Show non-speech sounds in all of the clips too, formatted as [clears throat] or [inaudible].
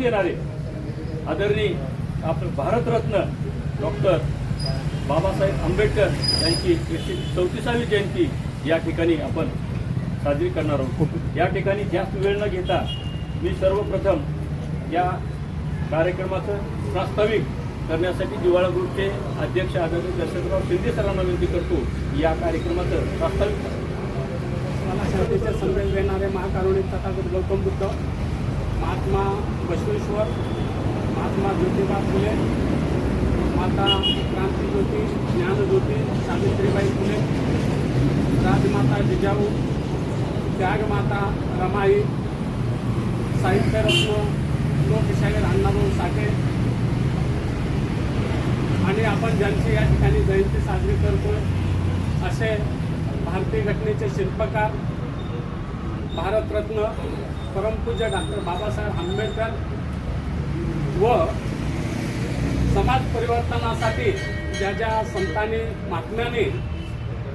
देणारे आदरणीय आपलं भारतरत्न डॉक्टर बाबासाहेब आंबेडकर यांची एकशे चौतीसावी जयंती या ठिकाणी आपण साजरी करणार आहोत. या ठिकाणी जास्त वेळ न घेता मी सर्वप्रथम या कार्यक्रमाचं प्रास्ताविक करण्यासाठी जिवाळा ग्रुपचे अध्यक्ष आदरणीय दर्शनराव शिंदे सरांना विनंती करतो. या कार्यक्रमाचं प्रास्ताविक करा. मला शांतीचे संदेश देणारे महाकारुणिक तथागत गौतम बुद्ध महात्मा बसवेश्वर महात्मा ज्योतिबा फुले माता क्रांतीज्योती ज्ञानज्योती सावित्रीबाई फुले राजमाता जिजाऊ त्यागमाता रमाई साहित्यरत्न लोकशाहीर अण्णाभाऊ साठे. आणि आपण ज्यांची या ठिकाणी जयंती साजरी करतोय असे भारतीय घटनेचे शिल्पकार भारतरत्न परमपूज्य डॉक्टर बाबासाहेब आंबेडकर व समाज परिवर्तनासाठी ज्या ज्या संतांनी महात्म्याने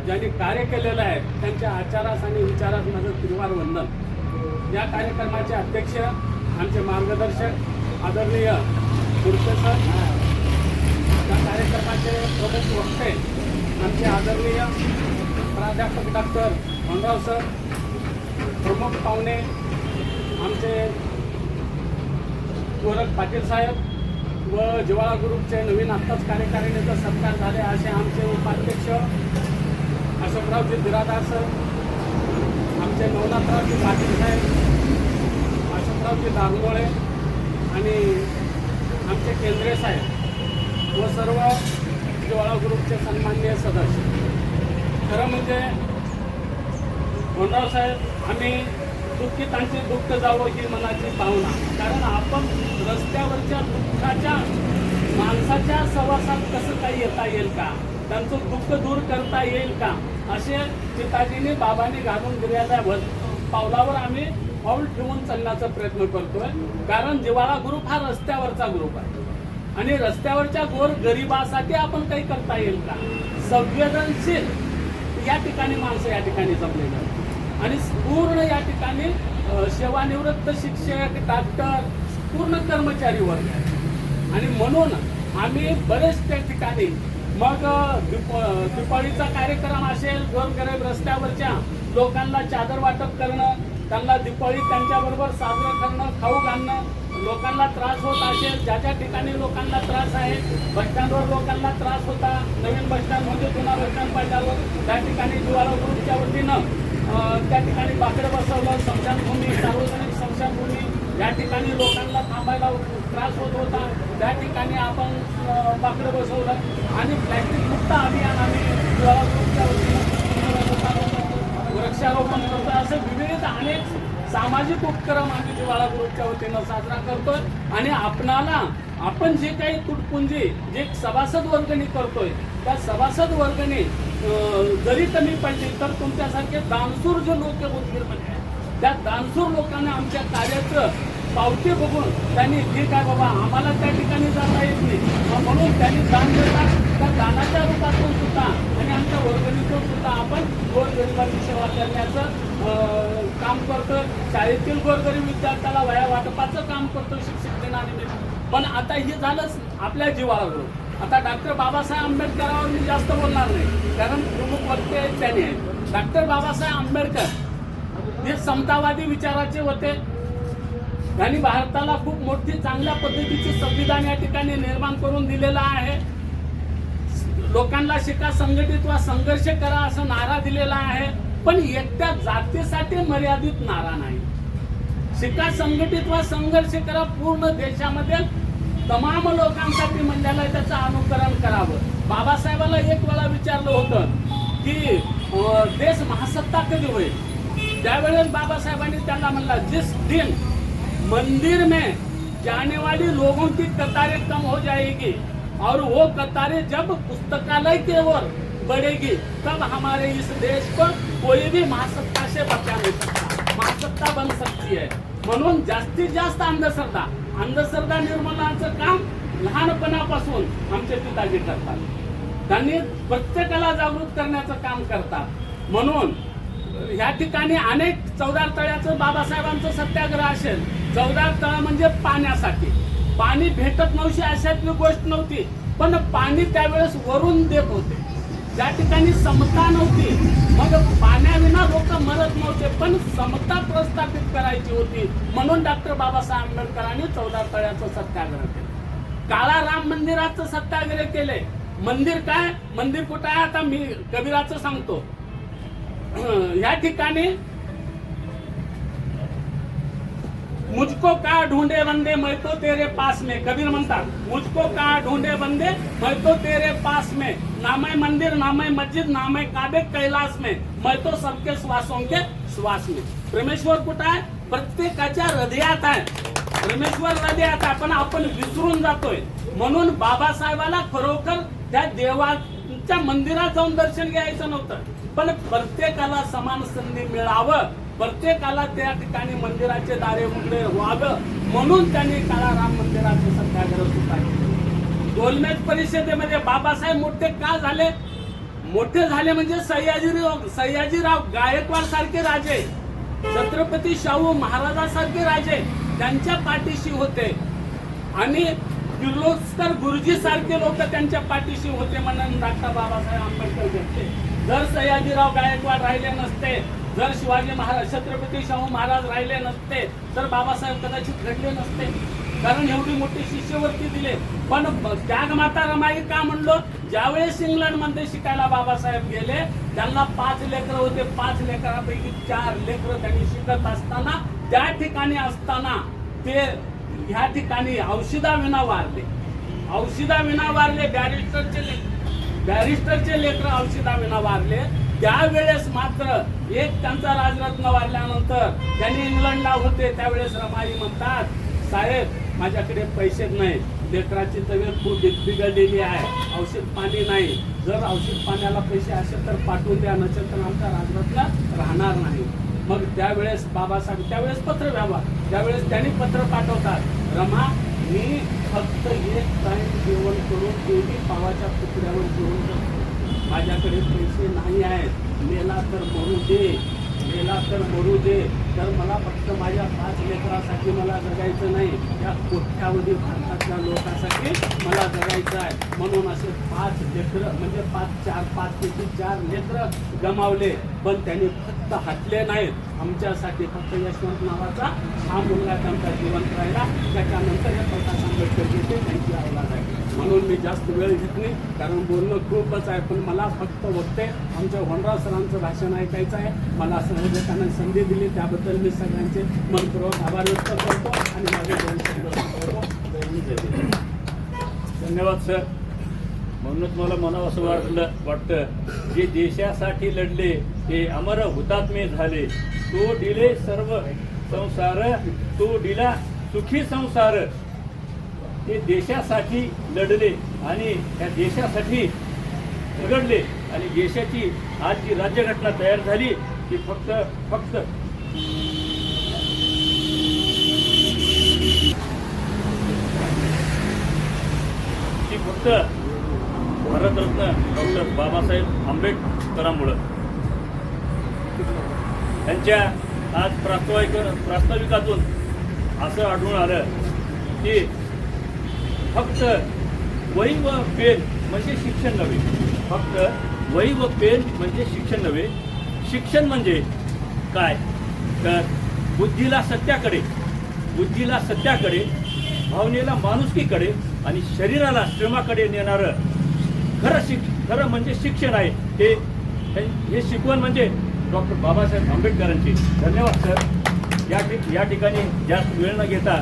ज्यांनी कार्य केलेलं आहे त्यांच्या आचारास आणि विचारास माझं तिरुवार वंदन. या कार्यक्रमाचे अध्यक्ष आमचे मार्गदर्शक आदरणीय खुर्चे सर या कार्यक्रमाचे प्रमुख वक्ते आमचे आदरणीय प्राध्यापक डॉक्टर मनराव सर प्रमुख पाहुणे आमचे गोरख पाटील साहेब व जिवाळा ग्रुपचे नवीन आत्ताच कार्यकारिणीचा सत्कार झाले असे आमचे उपाध्यक्ष अशोकरावजी बिरादार सर आमचे नवनाथरावजी पाटील साहेब अशोकरावजी दांगोळे आणि आमचे केंद्रे साहेब व सर्व जिवाळा ग्रुपचे सन्माननीय सदस्य. खरं म्हणजे गोंडराव साहेब आम्ही दुःखितांचे दुःख जावं ही मनाची भावना. कारण आपण रस्त्यावरच्या दुःखाच्या माणसाच्या सहवासात कसं काही येता येईल का? त्यांचं दुःख दूर करता येईल का? असे पिताजीने बाबांनी घालून दिलेल्या पावलावर आम्ही पाऊल ठेवून चालण्याचा प्रयत्न करतोय. कारण जिवाळा ग्रुप हा रस्त्यावरचा ग्रुप आहे. आणि रस्त्यावरच्या गोर गरिबासाठी आपण काही करता येईल का? संवेदनशील या ठिकाणी माणसं या ठिकाणी जमलेली आहेत. आणि पूर्ण या ठिकाणी सेवानिवृत्त शिक्षक डॉक्टर पूर्ण कर्मचारी वर्ग आहे. आणि म्हणून आम्ही बरेच त्या ठिकाणी मग दीप दिपाळीचा कार्यक्रम असेल गोरगरीब रस्त्यावरच्या लोकांना चादर वाटप करणं त्यांना दिपाळी त्यांच्याबरोबर साजरं करणं खाऊ घालणं लोकांना त्रास होत असेल ज्या ज्या ठिकाणी लोकांना त्रास आहे बसस्टँडवर लोकांना त्रास होता नवीन बसस्टँड म्हणजे जुना बसस्टँड पाहिल्यावर त्या ठिकाणी ज्वाला त्या ठिकाणी बाकडं बसवलं. स्मशानभूमी सार्वजनिक स्मशानभूमी. या ठिकाणी लोकांना थांबायला त्रास होत होता. त्या ठिकाणी आपण बाकडं बसवलं. आणि प्लॅस्टिक मुक्त अभियान आम्ही वृक्षारोपण करतो असं विविध अनेक सामाजिक उपक्रम आम्ही जिवाळा ग्रुपच्या वतीनं साजरा करतोय. आणि आपणाला आपण जे काही तुटपुंजी जे सभासद वर्गणी करतोय त्या सभासद वर्गणी जरी कमी पडली तर तुमच्यासारखे दानसूर जे लोक उदगीरमध्ये आहेत त्या दानसूर लोकांना आमच्या कार्याचं पावती बघून त्यांनी जे काय बाबा आम्हाला त्या ठिकाणी जाता येत नाही. म्हणून त्यांनी दान देतात त्या दानाच्या रूपातून सुद्धा आणि आमच्या वर्गणीतून सुद्धा आपण गोरगरिबांची सेवा करण्याचं काम करतो शाळेतील गोरगरीब विद्यार्थ्याला वया वाटपाचं काम करतो शिक्षक दिनानिमित्त. पण आता हे झालंच आपल्या जीवावर. आता डॉक्टर बाबासाहेब आंबेडकरावर मी जास्त बोलणार नाही. कारण प्रमुख वक्ते आहेत आहेत डॉक्टर बाबासाहेब आंबेडकर हे समतावादी विचाराचे होते. त्यांनी भारताला खूप मोठी चांगल्या पद्धतीचे संविधान या ठिकाणी निर्माण करून दिलेलं आहे. लोकांना शिका संघटित वा संघर्ष करा असा नारा दिलेला आहे. पण एकट्या जातीसाठी मर्यादित नारा नाही. शिका संघटित वा संघर्ष करा पूर्ण देशामध्ये तमाम लोकांसाठी म्हणलेलं त्याचं अनुकरण करावं. बाबासाहेबाला एक वेळा विचारलं होतं की देश महासत्ता कधी होईल? त्यावेळेस बाबासाहेबांनी त्यांना म्हणला जिस दिन मंदिर में जाने वाली लोगों की कतारें कम हो जाएगी और वो कतारें जब पुस्तकालय की ओर बढ़ेगी तब हमारे इस देश को कोई भी महासत्ता से बचा नहीं सकता। बन आहे. म्हणून जास्तीत जास्त अंधश्रद्धा. अंधश्रद्धा निर्मूलनाचं काम लहानपणापासून आमचे पिताजी करतात. त्यांनी प्रत्येकाला जागृत करण्याचं काम करतात. म्हणून ह्या ठिकाणी अनेक चौदार तळ्याचं बाबासाहेबांचं सत्याग्रह असेल. चौदार तळा म्हणजे पाण्यासाठी. पाणी भेटत नव्हती अशातली गोष्ट नव्हती. पण पाणी त्यावेळेस वरून देत होते. ज्या ठिकाणी समता नव्हती मग पाण्याविना लोक मरत नव्हते पण समता प्रस्थापित करायची होती म्हणून डॉक्टर बाबासाहेब आंबेडकरांनी चौदा तळ्याचं सत्याग्रह केलं. काळा राम मंदिराचं सत्याग्रह केले मंदिर काय? मंदिर कुठं आहे? आता मी कबीराचं सांगतो. [clears throat] या ठिकाणी मुझको का ढूंढे बंदे मैं तो तेरे पास में। कबीर म्हणतात मुझको का ढूंढे बंदे मैं तो तेरे पास में। नामे मंदिर नामे मस्जिद नामे काबे कैलास में। मैं तो सबके श्वासों के श्वास में। परमेश्वर कुठं आहे प्रत्येकाच्या हृदयात आहे। परमेश्वर हृदयात आहे पण आपण विसरून जातोय। म्हणून बाबासाहेबाला खरोखर त्या देवाच्या मंदिरात जाऊन दर्शन घ्यायचं नव्हतं. पण प्रत्येकाला समान संधी मिळावं. प्रत्येकाला त्या ठिकाणी मंदिराचे दारे उघडे व्हावं म्हणून त्यांनी काळा राम मंदिराचे सत्याग्रह सुद्धा केले. गोलमेज परिषदेमध्ये बाबासाहेब मोठे का झाले? मोठे झाले म्हणजे सयाजीराव सह्याजीराव गायकवाड सारखे राजे छत्रपती शाहू महाराजासारखे राजे त्यांच्या पाठीशी होते. आणि किर्लोस्कर गुरुजी सारखे लोक त्यांच्या पाठीशी होते म्हणून डॉक्टर बाबासाहेब आंबेडकर घेतले जर सयाजीराव गायकवाड राहिले नसते जर शिवाजी महाराज छत्रपती शाहू महाराज राहिले नसते तर बाबासाहेब कदाचित घडले नसते. कारण एवढी मोठी शिष्यवृत्ती दिले. पण त्यागमाता रमाई का म्हणलो? ज्यावेळेस इंग्लंडमध्ये शिकायला बाबासाहेब गेले त्यांना पाच लेकर होते. पाच लेकरापैकी चार लेकर त्यांनी शिकत असताना त्या ठिकाणी असताना ते ह्या ठिकाणी औषधाविना वारले. औषधाविना वारले बॅरिस्टरचे ले- बॅरिस्टरचे लेकर औषधाविना वारले. त्यावेळेस मात्र एक त्यांचा राजरत्न वारल्यानंतर त्यांनी इंग्लंडला होते त्यावेळेस रमाई म्हणतात साहेब माझ्याकडे पैसे नाही लेकराची तब्येत खूप बिघडलेली आहे. औषध पाणी नाही. जर औषध पाण्याला पैसे असेल तर पाठवून द्या नसेल तर आमचा राजरत्न राहणार नाही. मग त्यावेळेस बाबासाहेब त्यावेळेस पत्र व्यावा. त्यावेळेस त्यांनी पत्र पाठवतात रमा मी फक्त एक टाइम जेवण करून तेही पावाच्या तुकड्यावर जेवण माझ्याकडे पैसे नाही आहेत. मेला तर मरू दे. गेला तर मरू दे. तर मला फक्त माझ्या पाच लेकरासाठी मला जगायचं नाही. या कोट्यावधी भारतातल्या लोकांसाठी मला जगायचं आहे. म्हणून असे पाच लेकरं म्हणजे पाच चार पाच पैकी चार लेकरं गमावले. पण त्यांनी फक्त हटले नाहीत. आमच्यासाठी फक्त यशवंत नावाचा हा मुलगा त्यांचा जिवंत राहिला. त्याच्यानंतर हे प्रकाश आंबेडकर घेते त्यांची औलाद आहे. म्हणून मी जास्त वेळ घेत नाही. कारण बोलणं खूपच आहे. पण मला फक्त वक्ते आमच्या होनराव सरांचं भाषण ऐकायचं आहे. मला सहजकांना संधी दिली. त्याबद्दल मी सगळ्यांचे मनपूर्वक आभार व्यक्त करतो आणि माझे दोन धन्यवाद सर. म्हणूनच मला मनावं असं वाटलं वाटतं जे देशासाठी लढले ते अमर हुतात्मे झाले. तो दिले सर्व संसार तो दिला सुखी संसार. ते देशासाठी लढले आणि त्या देशासाठी झगडले आणि देशाची आज जी राज्यघटना तयार झाली ती फक्त फक्त ती फक्त भारतरत्न डॉक्टर बाबासाहेब आंबेडकरांमुळं. त्यांच्या आज प्रास्ताविक प्रास्ताविकातून असं आढळून आलं की फक्त वही व पेन म्हणजे शिक्षण नव्हे. फक्त वही व पेन म्हणजे शिक्षण नव्हे. शिक्षण म्हणजे काय? तर बुद्धीला सत्याकडे बुद्धीला सत्याकडे भावनेला माणुसकीकडे आणि शरीराला श्रमाकडे नेणारं खरं शिक खरं म्हणजे शिक्षण आहे. हे हे शिकवण म्हणजे डॉक्टर बाबासाहेब आंबेडकरांची. धन्यवाद सर. या ठिक या ठिकाणी जास्त वेळ न घेता